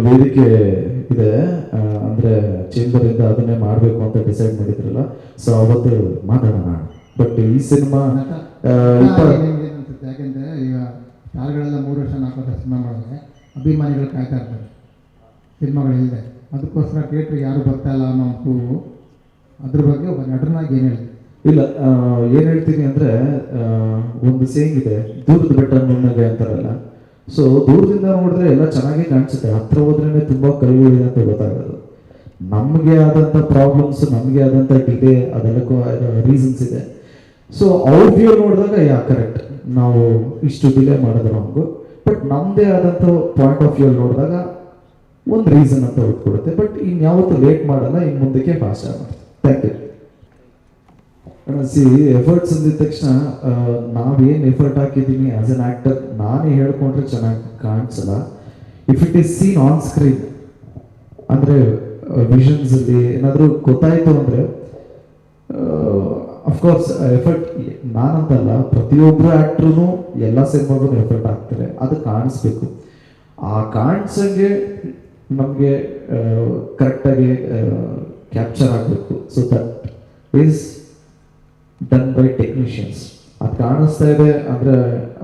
ಒಂದು ವೇದಿಕೆ ಇದೆ ಅಂದ್ರೆ ಚೇಂಬರ್ ಇಂದ ಅದನ್ನೇ ಮಾಡಬೇಕು ಅಂತ ಡಿಸೈಡ್ ಮಾಡಿದ್ರಲ್ಲ ಸೊ ಅವತ್ತು ಮಾತಾಡೋಣ. ಬಟ್ ಈ ಸಿನಿಮಾ ಯಾಕೆಂದ್ರೆ ಈಗ ಸ್ಟಾರ್ಗಳೆಲ್ಲ ಮೂರು ವರ್ಷ ನಾಲ್ಕು ವರ್ಷ ಸಿನಿಮಾ ಮಾಡಿದ್ರೆ ಅಭಿಮಾನಿಗಳು ಕಾಯ್ತಾ ಇರ್ತಾರೆ. ಸಿನಿಮಾಗಳಿಲ್ಲದೆ ಅದಕ್ಕೋಸ್ಕರ ಥಿಯೇಟರ್ ಯಾರು ಬರ್ತಾ ಇಲ್ಲ ಅನ್ನೋ ಕೂಗು ಅದ್ರ ಬಗ್ಗೆ ಒಬ್ಬ ನಟನಾಗಿ ಏನು ಹೇಳಿ ಇಲ್ಲ ಏನ್ ಹೇಳ್ತೀನಿ ಅಂದ್ರೆ ಒಂದು ಸೇಂಗ್ ಇದೆ ದೂರದ ಬೆಟ್ಟ ನುಣ್ಣಗೆ ಅಂತಾರಲ್ಲ. ಸೊ ದೂರದಿಂದ ನೋಡಿದ್ರೆ ಎಲ್ಲ ಚೆನ್ನಾಗಿ ಕಾಣಿಸುತ್ತೆ. ಹತ್ರ ಹೋದ್ರೇನೆ ತುಂಬಾ ಕಲ್ಲುಗಳಿದೆ ಅಂತ ಗೊತ್ತಾಗೋದು. ನಮಗೆ ಆದಂತ ಪ್ರಾಬ್ಲಮ್ಸ್ ನಮಗೆ ಆದಂತ ಡಿಲೇ ಅದೆಲ್ಲಕ್ಕೂ ರೀಸನ್ಸ್ ಇದೆ. ಸೊ ಅವ್ರ ವ್ಯೂ ನೋಡಿದಾಗ ಯಾ ಕರೆಕ್ಟ್ ನಾವು ಇಷ್ಟು ಡಿಲೇ ಮಾಡಿದ್ರು ನಮಗೂ. ಬಟ್ ನಮ್ಮದೇ ಆದಂಥ ಪಾಯಿಂಟ್ ಆಫ್ ವ್ಯೂ ನೋಡಿದಾಗ, ಒಂದು ರೀಸನ್ ಅಂತ ಕೊಡುತ್ತೆ ಬಟ್ ಇನ್ಯಾವತ್ತೂ ಲೇಟ್ ಮಾಡಲ್ಲ ಇನ್ನು ಮುಂದಕ್ಕೆ ಫಾಸ್ಟ್ ಆಗುತ್ತೆ ಸಿ ಎಫರ್ಟ್ಸ್ ಅಂದಿದ ತಕ್ಷಣ ನಾವೇನು ಎಫರ್ಟ್ ಹಾಕಿದ್ದೀನಿ ಆಸ್ ಅನ್ ಆಕ್ಟರ್ ನಾನೇ ಹೇಳ್ಕೊಂಡ್ರೆ ಚೆನ್ನಾಗಿ ಕಾಣಿಸಲ್ಲ. If it is seen on screen ಅಂದ್ರೆ ವಿಷನ್ಸ್ ಅಲ್ಲಿ ಏನಾದರೂ ಗೊತ್ತಾಯಿತು ಅಂದರೆ ಅಫ್ಕೋರ್ಸ್ ಎಫರ್ಟ್ ನಾನಂತಲ್ಲ ಪ್ರತಿಯೊಬ್ಬರು ಆ್ಯಕ್ಟ್ರೂ ಎಲ್ಲ ಸಿನಿಮಾಗೂ ಎಫರ್ಟ್ ಹಾಕ್ತಾರೆ, ಅದು ಕಾಣಿಸ್ಬೇಕು. ಆ ಕಾಣಿಸಂಗೆ ನಮಗೆ ಕರೆಕ್ಟಾಗಿ ಕ್ಯಾಪ್ಚರ್ ಆಗಬೇಕು. So that is done by technicians ಅದು ಕಾಣಿಸ್ತಾ ಇದೆ ಅಂದರೆ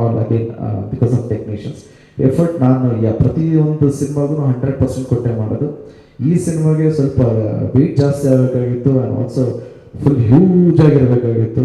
all again because of technicians effort ನಾನು, ಯಾ, ಪ್ರತಿಯೊಂದು ಸಿನಿಮಾಗೂ ಹಂಡ್ರೆಡ್ ಪರ್ಸೆಂಟ್ ಕೊಟ್ಟೆ ಮಾಡೋದು. ಈ ಸಿನಿಮಾಗೆ ಸ್ವಲ್ಪ ವೆಯ್ಟ್ ಜಾಸ್ತಿ ಆಗಬೇಕಾಗಿತ್ತು ಆ್ಯಂಡ್ ಆಲ್ಸೋ ಫುಲ್ ಹ್ಯೂಜ್ ಆಗಿರಬೇಕಾಗಿತ್ತು.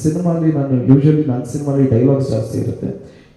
ಸಿನಿಮಾಲಿ ನಾನು ಯೂಶಲಿ ನನ್ನ ಸಿನಿಮಾಲಿ ಡೈಲಾಗ್ಸ್ ಜಾಸ್ತಿ ಇರುತ್ತೆ.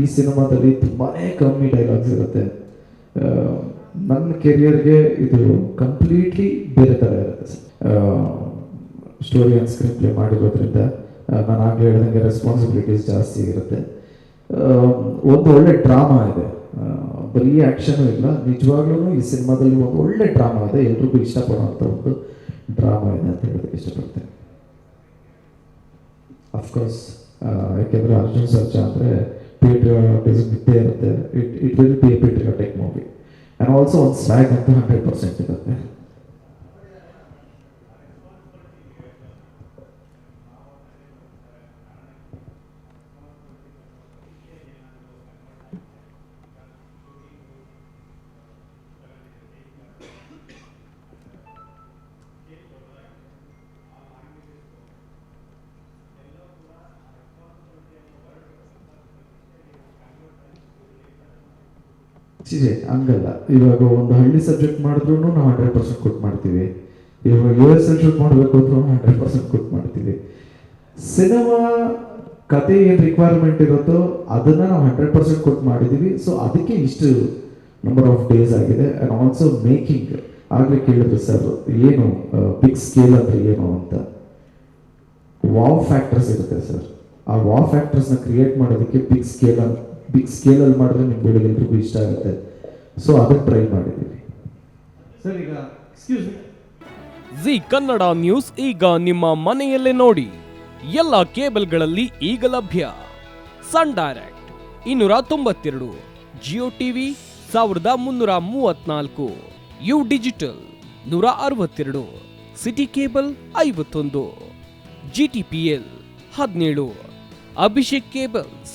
ಈ ಸಿನಿಮಾದಲ್ಲಿ ತುಂಬಾ ಕಮ್ಮಿ ಡೈಲಾಗ್ಸ್ ಇರುತ್ತೆ. ನನ್ನ ಕೆರಿಯರ್ಗೆ ಇದು ಕಂಪ್ಲೀಟ್ಲಿ ಬೇರೆ ಥರ ಇರುತ್ತೆ. ಸ್ಟೋರಿ ಆ್ಯಂಡ್ ಸ್ಕ್ರೀನ್ ಪ್ಲೇ ಮಾಡಿರೋದ್ರಿಂದ ನಾನು ಆಗಲೇ ಹೇಳ್ದಂಗೆ ರೆಸ್ಪಾನ್ಸಿಬಿಲಿಟೀಸ್ ಜಾಸ್ತಿ ಇರುತ್ತೆ. ಒಂದು ಒಳ್ಳೆ ಡ್ರಾಮಾ ಇದೆ. ಬರೀ ಆ್ಯಕ್ಷನು ಇಲ್ಲ ನಿಜವಾಗ್ಲೂ ಈ ಸಿನಿಮಾದಲ್ಲಿ ಒಂದು ಒಳ್ಳೆ ಡ್ರಾಮಾ ಇದೆ. ಎಲ್ರಿಗೂ ಇಷ್ಟಪಡುವಂಥ ಒಂದು ಡ್ರಾಮಾ ಇದೆ ಅಂತ ಹೇಳೋದಕ್ಕೆ ಇಷ್ಟಪಡ್ತೇನೆ. ಅಫ್ಕೋರ್ಸ್ ಯಾಕೆಂದರೆ ಅರ್ಜುನ್ ಸರ್ಜಾ ಅಂದರೆ ಪೇಟ್ರಿಯಾಟಿಸಮ್ ಇದ್ದೇ ಇರುತ್ತೆ. It it will be a patriotic movie and also ಒಂದು ಸ್ಲ್ಯಾಗ್ ಅಂತ ಹಂಡ್ರೆಡ್ ಪರ್ಸೆಂಟ್ ಇರುತ್ತೆ. ಸಿಜೆ ಹಂಗಲ್ಲ. ಇವಾಗ ಒಂದು ಹಳ್ಳಿ ಸಬ್ಜೆಕ್ಟ್ ಮಾಡಿದ್ರು ನಾವು ಹಂಡ್ರೆಡ್ ಪರ್ಸೆಂಟ್ ಕೊಟ್ಟು ಮಾಡ್ತೀವಿ. ಇವಾಗ ಯು ಎಸ್ ಸಬ್ಜೆಕ್ಟ್ ಮಾಡಬೇಕು ಅಂದ್ರೂ ಹಂಡ್ರೆಡ್ ಪರ್ಸೆಂಟ್ ಕೊಟ್ಟು ಮಾಡ್ತೀವಿ. ಸಿನಿಮಾ ಕತೆ ಏನು ರಿಕ್ವೈರ್ಮೆಂಟ್ ಇರುತ್ತೋ ಅದನ್ನ ನಾವು ಹಂಡ್ರೆಡ್ ಪರ್ಸೆಂಟ್ ಕೊಟ್ಟು ಮಾಡಿದ್ದೀವಿ ಸೊ ಅದಕ್ಕೆ ಇಷ್ಟು ನಂಬರ್ ಆಫ್ ಡೇಸ್ ಆಗಿದೆ. ಆ್ಯಂಡ್ ಆಲ್ಸೋ ಮೇಕಿಂಗ್ ಆಗಲೇ ಕೇಳಿದ್ರು ಸರ್ ಏನು ಬಿಗ್ ಸ್ಕೇಲ್ ಅಂದರೆ ಏನು ಅಂತ. ವಾವ್ ಫ್ಯಾಕ್ಟರ್ಸ್ ಇರುತ್ತೆ ಸರ್ ಆ ವಾವ್ ಫ್ಯಾಕ್ಟರ್ಸ್ನ ಕ್ರಿಯೇಟ್ ಮಾಡೋದಕ್ಕೆ ಬಿಗ್ ಸ್ಕೇಲ್ ಬಿಗ್ ಸ್ಕೇಲಲ್ಲಿ ಮಾಡಿದ್ರೆ ನಿಮ್ಗೆ ಎಲ್ರಿಗೂ ಇಷ್ಟ ಆಗುತ್ತೆ. ಸೊ ಅದನ್ನ ಟ್ರೈ ಮಾಡಿದ್ದೀವಿ. ಸರ್ ಈಗ ಎಕ್ಸ್ಕ್ಯೂಸ್ ಜಿ ಕನ್ನಡ ನ್ಯೂಸ್ ಈಗ ನಿಮ್ಮ ಮನೆಯಲ್ಲೇ ನೋಡಿ. ಎಲ್ಲ ಕೇಬಲ್ಗಳಲ್ಲಿ ಈಗ ಲಭ್ಯ. ಸನ್ ಡೈರೆಕ್ಟ್ ಇನ್ನೂರ ತೊಂಬತ್ತೆರಡು ಜಿಯೋ ಟಿವಿ ಸಾವಿರದ ಮುನ್ನೂರ ಮೂವತ್ನಾಲ್ಕು ಯು ಡಿಜಿಟಲ್ ನೂರ ಅರವತ್ತೆರಡು ಸಿಟಿ ಕೇಬಲ್ ಐವತ್ತೊಂದು ಜಿ ಟಿ ಪಿ ಎಲ್ ಹದಿನೇಳು ಅಭಿಷೇಕ್ ಕೇಬಲ್ಸ್